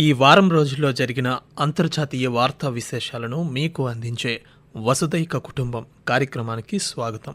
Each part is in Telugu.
ఈ వారం రోజుల్లో జరిగిన అంతర్జాతీయ వార్తా విశేషాలను మీకు అందించే వసుదైక కుటుంబం కార్యక్రమానికి స్వాగతం.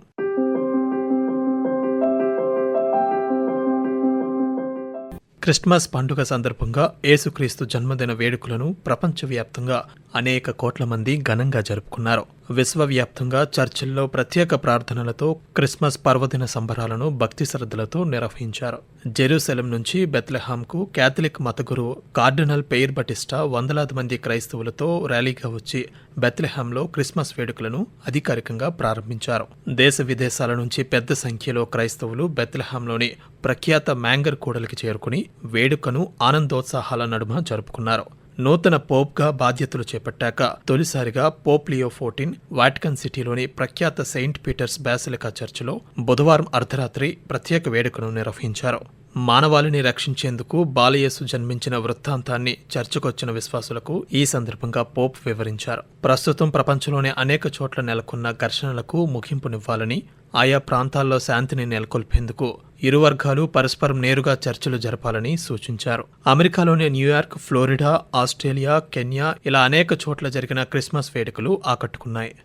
క్రిస్మస్ పండుగ సందర్భంగా యేసుక్రీస్తు జన్మదిన వేడుకలను ప్రపంచవ్యాప్తంగా అనేక కోట్ల మంది ఘనంగా జరుపుకున్నారు. విశ్వవ్యాప్తంగా చర్చిల్లో ప్రత్యేక ప్రార్థనలతో క్రిస్మస్ పర్వదిన సంబరాలను భక్తి శ్రద్ధలతో నిర్వహించారు. జెరూసెలం నుంచి బెత్లెహాంకు క్యాథలిక్ మతగురు కార్డినల్ పెయిర్ బటిస్టా వందలాది మంది క్రైస్తవులతో ర్యాలీగా వచ్చి బెత్లెహాంలో క్రిస్మస్ వేడుకలను అధికారికంగా ప్రారంభించారు. దేశ విదేశాల నుంచి పెద్ద సంఖ్యలో క్రైస్తవులు బెత్లెహాంలోని ప్రఖ్యాత మ్యాంగర్ కూడలికి చేరుకుని వేడుకను ఆనందోత్సాహాల నడుమ జరుపుకున్నారు. నూతన పోప్గా బాధ్యతలు చేపట్టాక తొలిసారిగా పోప్ లియో ఫోర్టీన్ వాటికన్ సిటీలోని ప్రఖ్యాత సెయింట్ పీటర్స్ బ్యాసిలికా చర్చిలో బుధవారం అర్ధరాత్రి ప్రత్యేక వేడుకను నిర్వహించారు. మానవాళిని రక్షించేందుకు బాలయేసు జన్మించిన వృత్తాంతాన్ని చర్చకొచ్చిన విశ్వాసులకు ఈ సందర్భంగా పోప్ వివరించారు. ప్రస్తుతం ప్రపంచంలోని అనేక చోట్ల నెలకొన్న ఘర్షణలకు ముగింపునివ్వాలని ఆయా ప్రాంతాల్లో శాంతిని నెలకొల్పేందుకు ఇరు వర్గాలు పరస్పరం నేరుగా చర్చలు జరపాలని సూచించారు. అమెరికాలోని న్యూయార్క్ ఫ్లోరిడా ఆస్ట్రేలియా కెన్యా ఇలా అనేక చోట్ల జరిగిన క్రిస్మస్ వేడుకలు ఆకట్టుకున్నాయి.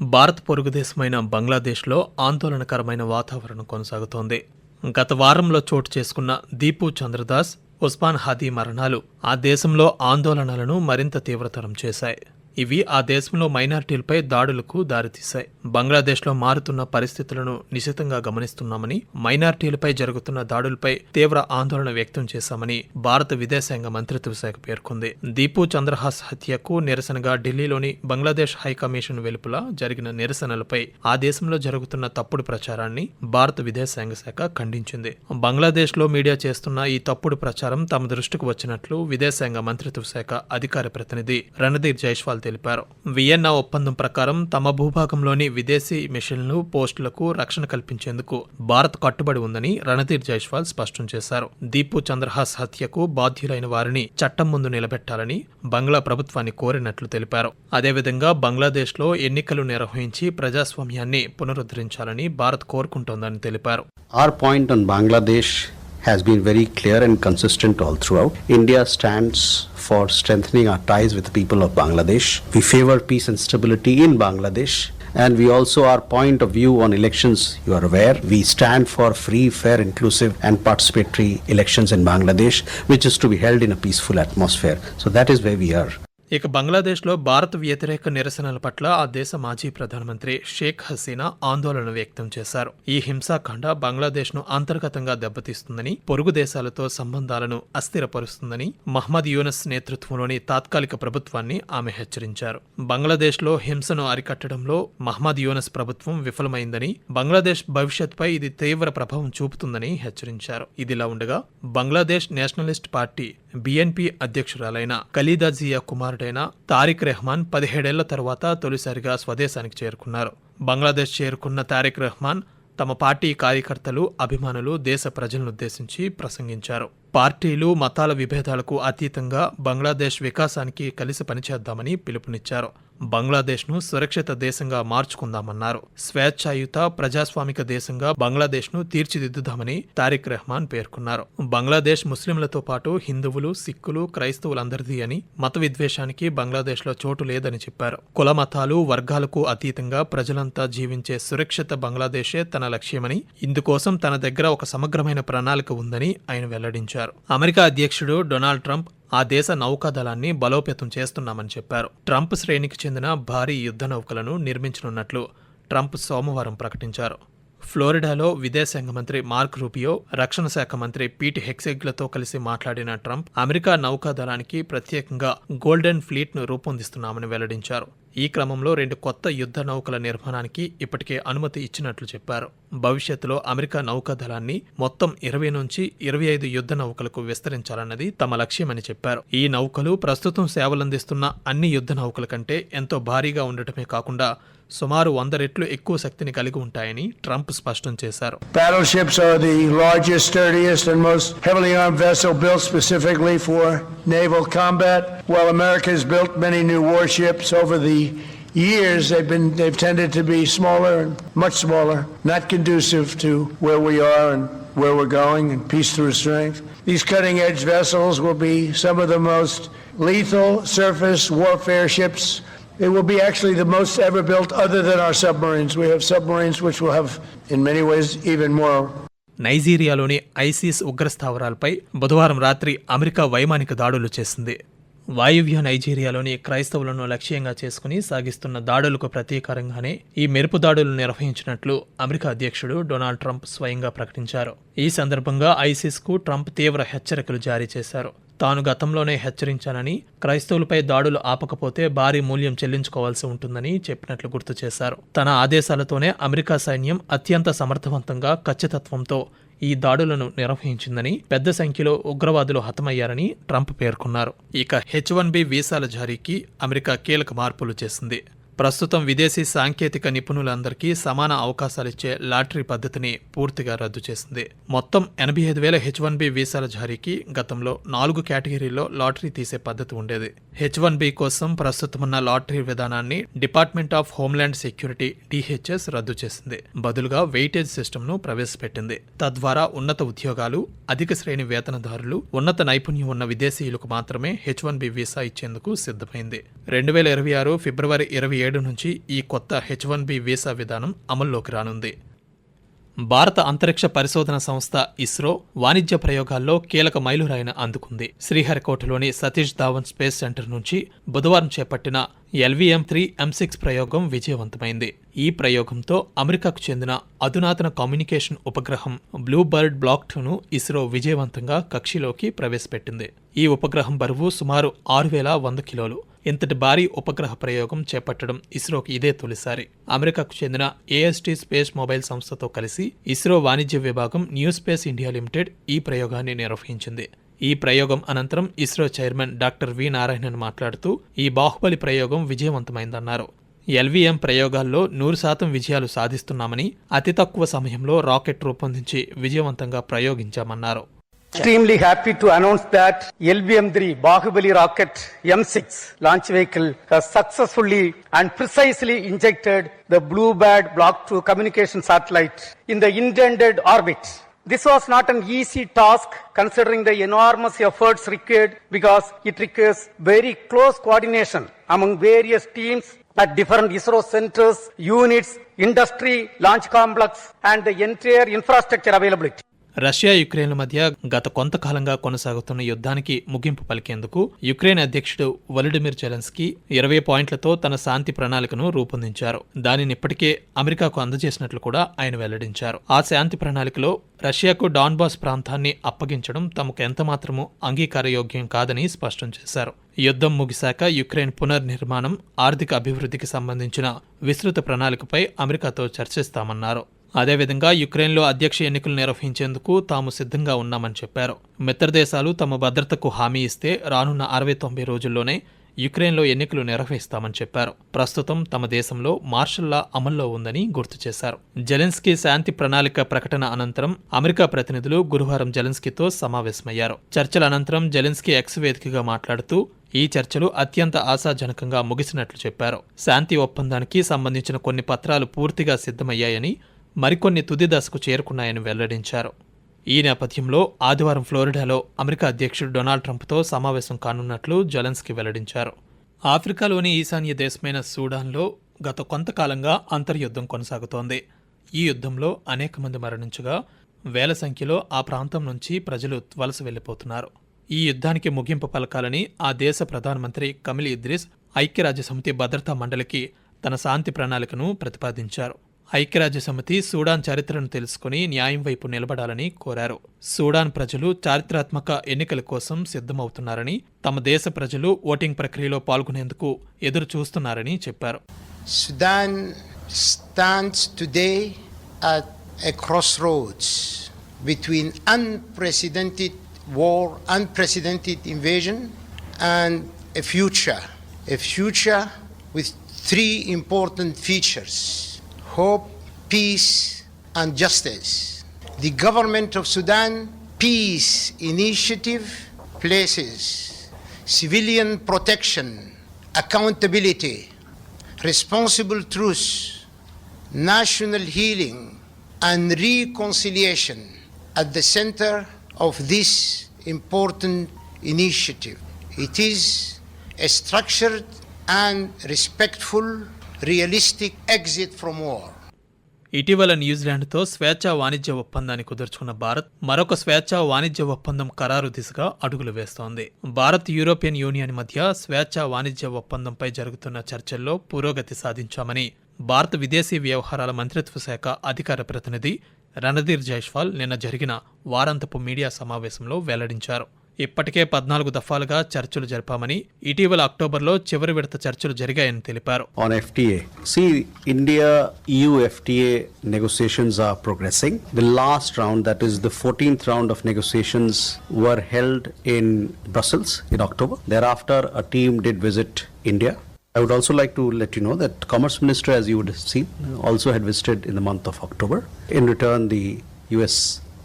భారత్ పొరుగుదేశమైన బంగ్లాదేశ్లో ఆందోళనకరమైన వాతావరణం కొనసాగుతోంది. గత వారంలో చోటు చేసుకున్న దీపు చంద్రదాస్ ఉస్మాన్ హాదీ మరణాలు ఆ దేశంలో ఆందోళనలను మరింత తీవ్రతరం చేశాయి. ఇవి ఆ దేశంలో మైనార్టీలపై దాడులకు దారితీశాయి. బంగ్లాదేశ్లో మారుతున్న పరిస్థితులను నిశితంగా గమనిస్తున్నామని మైనార్టీలపై జరుగుతున్న దాడులపై తీవ్ర ఆందోళన వ్యక్తం చేశామని భారత విదేశాంగ మంత్రిత్వ శాఖ పేర్కొంది. దీపు చంద్రహాస్ హత్యకు నిరసనగా ఢిల్లీలోని బంగ్లాదేశ్ హైకమిషన్ వెలుపల జరిగిన నిరసనలపై ఆ దేశంలో జరుగుతున్న తప్పుడు ప్రచారాన్ని భారత విదేశాంగ శాఖ ఖండించింది. బంగ్లాదేశ్లో మీడియా చేస్తున్న ఈ తప్పుడు ప్రచారం తమ దృష్టికి వచ్చినట్లు విదేశాంగ మంత్రిత్వ శాఖ అధికార ప్రతినిధి రణధీర్ జైష్వాల్ తెలిపారు. వియన్నా ఒప్పందం ప్రకారం తమ భూభాగంలోని విదేశీ మిషన్లు పోస్టులకు రక్షణ కల్పించేందుకు భారత్ కట్టుబడి ఉందని రణధీర్ జైస్వాల్ స్పష్టం చేశారు. దీపు చంద్రహాస్ హత్యకు బాధ్యులైన వారిని చట్టం ముందు నిలబెట్టాలని బంగ్లా ప్రభుత్వాన్ని కోరినట్లు తెలిపారు. అదేవిధంగా బంగ్లాదేశ్లో ఎన్నికలు నిర్వహించి ప్రజాస్వామ్యాన్ని పునరుద్ధరించాలని భారత్ కోరుకుంటోందని తెలిపారు. Our point on Bangladesh has been very clear and consistent all throughout. India stands for strengthening our ties with the people of Bangladesh. We favor peace and stability in Bangladesh. And we also, our point of view on elections, you are aware, we stand for free, fair, inclusive, and participatory elections in Bangladesh, which is to be held in a peaceful atmosphere. So that is where we are. ఇక బంగ్లాదేశ్లో భారత వ్యతిరేక నిరసనల పట్ల ఆ దేశ మాజీ ప్రధానమంత్రి షేక్ హసీనా ఆందోళన వ్యక్తం చేశారు. ఈ హింసాకాండ బంగ్లాదేశ్ను అంతర్గతంగా దెబ్బతీస్తుందని పొరుగు దేశాలతో సంబంధాలను అస్థిరపరుస్తుందని మహ్మద్ యూనస్ నేతృత్వంలోని తాత్కాలిక ప్రభుత్వాన్ని ఆమె హెచ్చరించారు. బంగ్లాదేశ్లో హింసను అరికట్టడంలో మహ్మద్ యూనస్ ప్రభుత్వం విఫలమైందని బంగ్లాదేశ్ భవిష్యత్పై ఇది తీవ్ర ప్రభావం చూపుతుందని హెచ్చరించారు. ఇదిలా ఉండగా బంగ్లాదేశ్ నేషనలిస్ట్ పార్టీ బీఎన్పీ అధ్యక్షురాలైన ఖలీదా జియా కుమారుడైన తారిక్ రెహమాన్ పదిహేడేళ్ళ తర్వాత తొలిసారిగా స్వదేశానికి చేరుకున్నారు. బంగ్లాదేశ్ చేరుకున్న తారిక్ రెహమాన్ తమ పార్టీ కార్యకర్తలు అభిమానులు దేశ ప్రజలనుద్దేశించి ప్రసంగించారు. పార్టీలు మతాల విభేదాలకు అతీతంగా బంగ్లాదేశ్ వికాసానికి కలిసి పనిచేద్దామని పిలుపునిచ్చారు. బంగ్లాదేశ్ను సురక్షిత దేశంగా మార్చుకుందామన్నారు. స్వేచ్ఛాయుత ప్రజాస్వామిక దేశంగా బంగ్లాదేశ్ను తీర్చిదిద్దుదామని తారిక్ రెహమాన్ పేర్కొన్నారు. బంగ్లాదేశ్ ముస్లింలతో పాటు హిందువులు సిక్కులు క్రైస్తవులందరిది అని మత విద్వేషానికి బంగ్లాదేశ్లో చోటు లేదని చెప్పారు. కుల మతాలు వర్గాలకు అతీతంగా ప్రజలంతా జీవించే సురక్షిత బంగ్లాదేశే తన లక్ష్యమని ఇందుకోసం తన దగ్గర ఒక సమగ్రమైన ప్రణాళిక ఉందని ఆయన వెల్లడించారు. అమెరికా అధ్యక్షుడు డొనాల్డ్ ట్రంప్ ఆ దేశ నౌకాదళాన్ని బలోపేతం చేస్తున్నామని చెప్పారు. ట్రంప్ శ్రేణికి చెందిన భారీ యుద్ధ నౌకలను నిర్మించనున్నట్లు ట్రంప్ సోమవారం ప్రకటించారు. ఫ్లోరిడాలో విదేశాంగ మంత్రి మార్క్ రూపియో రక్షణ శాఖ మంత్రి పీట్ హెక్సెగ్లతో కలిసి మాట్లాడిన ట్రంప్ అమెరికా నౌకాదళానికి ప్రత్యేకంగా గోల్డెన్ ఫ్లీట్ను రూపొందిస్తున్నామని వెల్లడించారు. ఈ క్రమంలో రెండు కొత్త యుద్ధ నౌకల నిర్మాణానికి ఇప్పటికే అనుమతి ఇచ్చినట్లు చెప్పారు. భవిష్యత్తులో అమెరికా నౌకాదళాన్ని మొత్తం ఇరవై నుంచి ఇరవై ఐదు యుద్ధ నౌకలకు విస్తరించాలన్నది తమ లక్ష్యమని చెప్పారు. ఈ నౌకలు ప్రస్తుతం సేవలందిస్తున్న అన్ని యుద్ధ నౌకల కంటే ఎంతో భారీగా ఉండటమే కాకుండా సుమారు వంద రెట్లు ఎక్కువ శక్తిని కలిగి ఉంటాయని ట్రంప్ స్పష్టం చేశారు. Battleships are the largest, sturdiest, and most heavily armed vessel built specifically for naval combat. While America has built many new warships over the years, they've been they've tended to be smaller and much smaller, not conducive to where we are and where we're going and peace through strength. These cutting edge vessels will be some of the most lethal surface warfare ships. It will be actually the most ever built other than our submarines. We have submarines which will have, in many ways, even more నైజీరియాలోని ఐసిస్ ఉగ్రస్థావరాలపై బుధవారం రాత్రి అమెరికా వైమానిక దాడులు చేసింది వాయువ్య నైజీరియాలోని క్రైస్తవులను లక్ష్యంగా చేసుకుని సాగిస్తున్న దాడులకు ప్రతీకారంగానే ఈ మెరుపు దాడులు నిర్వహించినట్లు అమెరికా అధ్యక్షుడు డొనాల్డ్ ట్రంప్ స్వయంగా ప్రకటించారు. ఈ సందర్భంగా ఐసిస్కు ట్రంప్ తీవ్ర హెచ్చరికలు జారీ చేశారు. తాను గతంలోనే హెచ్చరించానని క్రైస్తవులపై దాడులు ఆపకపోతే భారీ మూల్యం చెల్లించుకోవాల్సి ఉంటుందని చెప్పినట్లు గుర్తు చేశారు. తన ఆదేశాలతోనే అమెరికా సైన్యం అత్యంత సమర్థవంతంగా ఖచ్చితత్వంతో ఈ దాడులను నిర్వహించిందని పెద్ద సంఖ్యలో ఉగ్రవాదులు హతమయ్యారని ట్రంప్ పేర్కొన్నారు. ఇక హెచ్ వన్ బి వీసాల జారీకి అమెరికా కీలక మార్పులు చేసింది. ప్రస్తుతం విదేశీ సాంకేతిక నిపుణులందరికీ సమాన అవకాశాలిచ్చే లాటరీ పద్ధతిని పూర్తిగా రద్దు చేసింది. మొత్తం ఎనభై ఐదు వేల హెచ్ వన్ బి వీసాల జారీకి గతంలో నాలుగు కేటగిరీల్లో లాటరీ తీసే పద్ధతి ఉండేది. హెచ్ వన్ బి కోసం ప్రస్తుతమున్న లాటరీ విధానాన్ని Department of Homeland Security DHS రద్దు చేసింది. బదులుగా వెయిటేజ్ సిస్టమ్ను ప్రవేశపెట్టింది. తద్వారా ఉన్నత ఉద్యోగాలు అధిక శ్రేణి వేతనదారులు ఉన్నత నైపుణ్యం ఉన్న విదేశీయులకు మాత్రమే హెచ్ వన్ బి వీసా ఇచ్చేందుకు సిద్ధమైంది. రెండు వేల ఇరవై ఆరు ఫిబ్రవరి ఇరవై ఏడు నుంచి ఈ కొత్త హెచ్ వన్ బి వీసా విధానం అమల్లోకి రానుంది. భారత అంతరిక్ష పరిశోధన సంస్థ ఇస్రో వాణిజ్య ప్రయోగాల్లో కీలక మైలురాయిన అందుకుంది. శ్రీహరికోటలోని సతీష్ ధావన్ స్పేస్ సెంటర్ నుంచి బుధవారం చేపట్టిన ఎల్వీఎం త్రీ ఎం సిక్స్ ప్రయోగం విజయవంతమైంది. ఈ ప్రయోగంతో అమెరికాకు చెందిన అధునాతన కమ్యూనికేషన్ ఉపగ్రహం బ్లూ బర్డ్ బ్లాక్ టూను ఇస్రో విజయవంతంగా కక్షిలోకి ప్రవేశపెట్టింది. ఈ ఉపగ్రహం బరువు సుమారు ఆరు వేల వంద కిలోలు. ఇంతటి భారీ ఉపగ్రహ ప్రయోగం చేపట్టడం ఇస్రోకి ఇదే తొలిసారి. అమెరికాకు చెందిన ఏఎస్టీ స్పేస్ మొబైల్ సంస్థతో కలిసి ఇస్రో వాణిజ్య విభాగం న్యూ స్పేస్ ఇండియా లిమిటెడ్ ఈ ప్రయోగాన్ని నిర్వహించింది. ఈ ప్రయోగం అనంతరం ISRO chairman doctor V Narayanan మాట్లాడుతూ ఈ బాహుబలి ప్రయోగం విజయవంతమైందన్నారు. ఎల్వీఎం ప్రయోగాల్లో నూరు శాతం విజయాలు సాధిస్తున్నామని అతి తక్కువ సమయంలో రాకెట్ రూపొందించి విజయవంతంగా ప్రయోగించామన్నారు. Extremely happy to announce that LVM three Baahubali rocket M six launch vehicle successfully and precisely injected the blue bird block two communication satellite in the intended orbit This was not an easy task considering the enormous efforts required because it requires very close coordination among various teams at different ISRO centers, units, industry, launch complex and the entire infrastructure availability. Russia యుక్రెయిన్ల మధ్య గత కొంతకాలంగా కొనసాగుతున్న యుద్ధానికి ముగింపు పలికేందుకు యుక్రెయిన్ అధ్యక్షుడు వలడిమిర్ జెలెన్స్కీ ఇరవై పాయింట్లతో తన శాంతి ప్రణాళికను రూపొందించారు దానిని ఇప్పటికే అమెరికాకు అందజేసినట్లు కూడా ఆయన వెల్లడించారు ఆ శాంతి ప్రణాళికలో రష్యాకు డాన్బాస్ ప్రాంతాన్ని అప్పగించడం తమకు ఎంతమాత్రమూ అంగీకారయోగ్యం కాదని స్పష్టం చేశారు. యుద్ధం ముగిశాక యుక్రెయిన్ పునర్నిర్మాణం ఆర్థిక అభివృద్ధికి సంబంధించిన విస్తృత ప్రణాళికపై అమెరికాతో చర్చిస్తామన్నారు. అదేవిధంగా యుక్రెయిన్లో అధ్యక్ష ఎన్నికలు నిర్వహించేందుకు తాము సిద్ధంగా ఉన్నామని చెప్పారు. మిత్రదేశాలు తమ భద్రతకు హామీ ఇస్తే రానున్న అరవై తొంభై రోజుల్లోనే యుక్రెయిన్లో ఎన్నికలు నిర్వహిస్తామని చెప్పారు. ప్రస్తుతం తమ దేశంలో మార్షల్లా అమల్లో ఉందని గుర్తు చేశారు. జెలెన్స్కీ శాంతి ప్రణాళిక ప్రకటన అనంతరం అమెరికా ప్రతినిధులు గురువారం జెలెన్స్కీతో సమావేశమయ్యారు. చర్చల అనంతరం జెలెన్స్కీ ఎక్స్ వేదికగా మాట్లాడుతూ ఈ చర్చలు అత్యంత ఆశాజనకంగా ముగిసినట్లు చెప్పారు. శాంతి ఒప్పందానికి సంబంధించిన కొన్ని పత్రాలు పూర్తిగా సిద్ధమయ్యాయని మరికొన్ని తుది దశకు చేరుకున్నాయని వెల్లడించారు. ఈ నేపథ్యంలో ఆదివారం ఫ్లోరిడాలో అమెరికా అధ్యక్షుడు డొనాల్డ్ ట్రంప్తో సమావేశం కానున్నట్లు జలెన్స్కి వెల్లడించారు. ఆఫ్రికాలోని ఈశాన్య దేశమైన సూడాన్లో గత కొంతకాలంగా అంతర్యుద్ధం కొనసాగుతోంది. ఈ యుద్ధంలో అనేక మంది మరణించగా వేల సంఖ్యలో ఆ ప్రాంతం నుంచి ప్రజలు వలస వెళ్ళిపోతున్నారు ఈ యుద్ధానికి ముగింపు పలకాలని ఆ దేశ ప్రధానమంత్రి కమిల్ ఇద్రిస్ ఐక్యరాజ్యసమితి భద్రతా మండలికి తన శాంతి ప్రణాళికను ప్రతిపాదించారు. ఐక్యరాజ్య సమితి సూడాన్ చరిత్రను తెలుసుకుని న్యాయం వైపు నిలబడాలని కోరారు. సూడాన్ ప్రజలు చారిత్రాత్మక ఎన్నికల కోసం సిద్ధమవుతున్నారని తమ దేశ ప్రజలు ఓటింగ్ ప్రక్రియలో పాల్గొనేందుకు ఎదురు చూస్తున్నారని చెప్పారు. Sudan stands today at a crossroads between unprecedented war unprecedented invasion and a future a future with three important features hope, peace, and justice. The government of Sudan Peace Initiative places civilian protection, accountability, responsible truce, national healing, and reconciliation at the center of this important initiative. It is a structured and respectful, realistic exit from war. ఇటీవల న్యూజిలాండ్తో స్వేచ్ఛా వాణిజ్య ఒప్పందాన్ని కుదుర్చుకున్న భారత్ మరొక స్వేచ్ఛా వాణిజ్య ఒప్పందం ఖరారు దిశగా అడుగులు వేస్తోంది భారత్ యూరోపియన్ యూనియన్ మధ్య స్వేచ్ఛా వాణిజ్య ఒప్పందంపై జరుగుతున్న చర్చల్లో పురోగతి సాధించామని భారత విదేశీ వ్యవహారాల మంత్రిత్వ శాఖ అధికార ప్రతినిధి రణధీర్ జైష్వాల్ నిన్న జరిగిన వారాంతపు మీడియా సమావేశంలో వెల్లడించారు ఇప్పటికే పద్నాలుగు దఫాలుగా చర్చలు జరిపామని ఇటీవల అక్టోబర్లో చివరి విడత చర్చలు జరిగాయని తెలిపారు on FTA see India EU FTA negotiations are progressing the last round that is the fourteenth round of negotiations were held in Brussels in October thereafter a team did visit India I would also like to let you know that Commerce Minister, as you would have seen, also had visited in the month of October. In return, the U.S.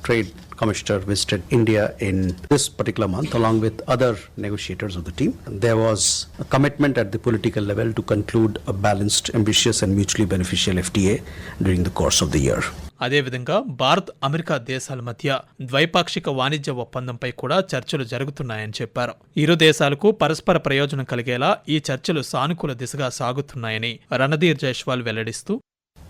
Trade Commissioner visited India in this particular month along with other negotiators of the team. There was a commitment at the political level to conclude a balanced, ambitious and mutually beneficial FTA during the course of the year. అదేవిధంగా భారత్ అమెరికా దేశాల మధ్య ద్వైపాక్షిక వాణిజ్య ఒప్పందంపై కూడా చర్చలు జరుగుతున్నాయని చెప్పారు ఇరు దేశాలకు పరస్పర ప్రయోజనం కలిగేలా ఈ చర్చలు సానుకూల దిశగా సాగుతున్నాయని రణధీర్ జైష్వాల్ వెల్లడిస్తూ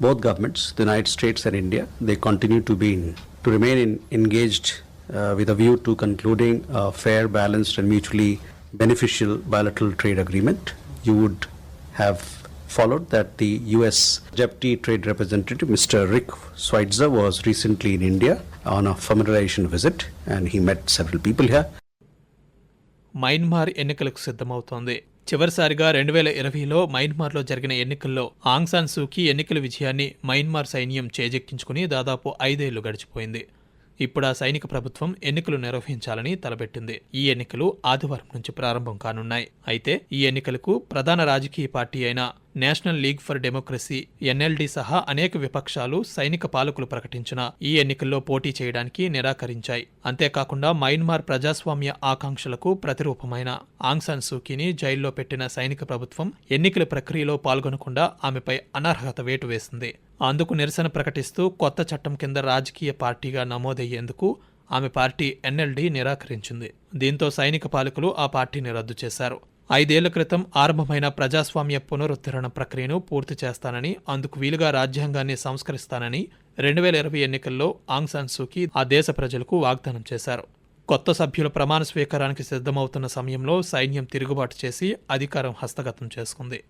Both governments, the United States and India, they continue to be in, to remain in, engaged uh, with a view to concluding a fair, balanced and mutually beneficial bilateral trade agreement. You would have followed that the U.S. Deputy Trade Representative, Mr. Rick Schweitzer, was recently in India on a familiarization visit and he met several people here. Myanmar ఎన్నికలకు సిద్ధమవుతోంది చివరిసారిగా రెండు వేల ఇరవైలో మయన్మార్లో జరిగిన ఎన్నికల్లో ఆంగ్సాన్ సూకీ ఎన్నికల విజయాన్ని మయన్మార్ సైన్యం చేజెక్కించుకుని దాదాపు ఐదేళ్ళు గడిచిపోయింది. ఇప్పుడు ఆ సైనిక ప్రభుత్వం ఎన్నికలు నిర్వహించాలని తలపెట్టింది. ఈ ఎన్నికలు ఆదివారం నుంచి ప్రారంభం కానున్నాయి. అయితే ఈ ఎన్నికలకు ప్రధాన రాజకీయ పార్టీ అయిన National League for Democracy NLD సహా అనేక విపక్షాలు సైనిక పాలకులు ప్రకటించిన ఈ ఎన్నికల్లో పోటీ చేయడానికి నిరాకరించాయి. అంతేకాకుండా మయన్మార్ ప్రజాస్వామ్య ఆకాంక్షలకు ప్రతిరూపమైన ఆంగ్సాన్ సూకీని జైల్లో పెట్టిన సైనిక ప్రభుత్వం ఎన్నికల ప్రక్రియలో పాల్గొనకుండా ఆమెపై అనర్హత వేటు వేసింది. అందుకు నిరసన ప్రకటిస్తూ కొత్త చట్టం కింద రాజకీయ పార్టీగా నమోదయ్యేందుకు ఆమె పార్టీ ఎన్ఎల్డీ నిరాకరించింది. దీంతో సైనిక పాలకులు ఆ పార్టీని రద్దు చేశారు. ఐదేళ్ళ క్రితం ఆరంభమైన ప్రజాస్వామ్య పునరుద్ధరణ ప్రక్రియను పూర్తి చేస్తానని అందుకు వీలుగా రాజ్యాంగాన్ని సంస్కరిస్తానని రెండు వేల ఇరవై ఎన్నికల్లో ఆంగ్ సాన్ సూకీ ఆ దేశ ప్రజలకు వాగ్దానం చేశారు. కొత్త సభ్యుల ప్రమాణ స్వీకారానికి సిద్ధమవుతున్న సమయంలో సైన్యం తిరుగుబాటు చేసి అధికారం హస్తగతం చేసుకుంది.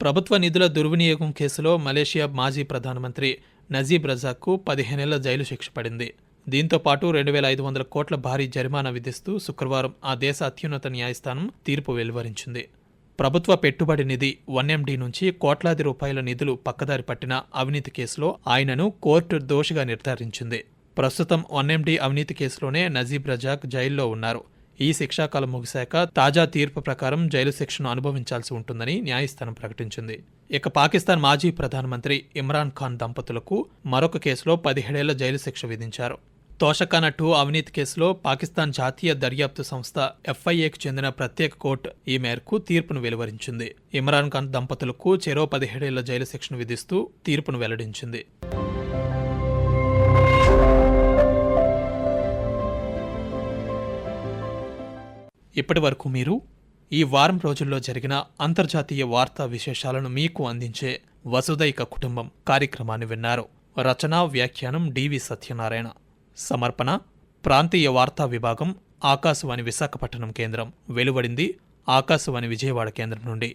ప్రభుత్వ నిధుల దుర్వినియోగం కేసులో మలేషియా మాజీ ప్రధానమంత్రి నజీబ్ రజాక్కు పదిహేనేళ్ళ జైలు శిక్ష పడింది. దీంతో పాటు రెండు వేల ఐదు వందల కోట్ల భారీ జరిమానా విధిస్తూ శుక్రవారం ఆ దేశ అత్యున్నత న్యాయస్థానం తీర్పు వెలువరించింది. ప్రభుత్వ పెట్టుబడి నిధి వన్ఎండి నుంచి కోట్లాది రూపాయల నిధులు పక్కదారి పట్టిన అవినీతి కేసులో ఆయనను కోర్టు దోషిగా నిర్ధారించింది. ప్రస్తుతం వన్ఎండి అవినీతి కేసులోనే నజీబ్ రజాక్ జైల్లో ఉన్నారు. ఈ శిక్షాకాలం ముగిశాక తాజా తీర్పు ప్రకారం జైలు శిక్షను అనుభవించాల్సి ఉంటుందని న్యాయస్థానం ప్రకటించింది. ఇక పాకిస్తాన్ మాజీ ప్రధానమంత్రి ఇమ్రాన్ ఖాన్ దంపతులకు మరొక కేసులో పదిహేడేళ్ళ జైలు శిక్ష విధించారు. తోషకాన టూ అవినీతి కేసులో పాకిస్తాన్ జాతీయ దర్యాప్తు సంస్థ ఎఫ్ఐఏకు చెందిన ప్రత్యేక కోర్టు ఈ మేరకు తీర్పును వెలువరించింది. ఇమ్రాన్ ఖాన్ దంపతులకు చెరో పదిహేడేళ్ళ జైలు శిక్షను విధిస్తూ తీర్పును వెల్లడించింది. ఇప్పటి వరకు మీరు ఈ వారం రోజుల్లో జరిగిన అంతర్జాతీయ వార్తా విశేషాలను మీకు అందించే వసుదైక కుటుంబం కార్యక్రమాన్ని విన్నారు. రచనా వ్యాఖ్యానం డివి సత్యనారాయణ. సమర్పణ ప్రాంతీయ వార్తా విభాగం ఆకాశవాణి విశాఖపట్నం కేంద్రం. వెలువడింది ఆకాశవాణి విజయవాడ కేంద్రం నుండి.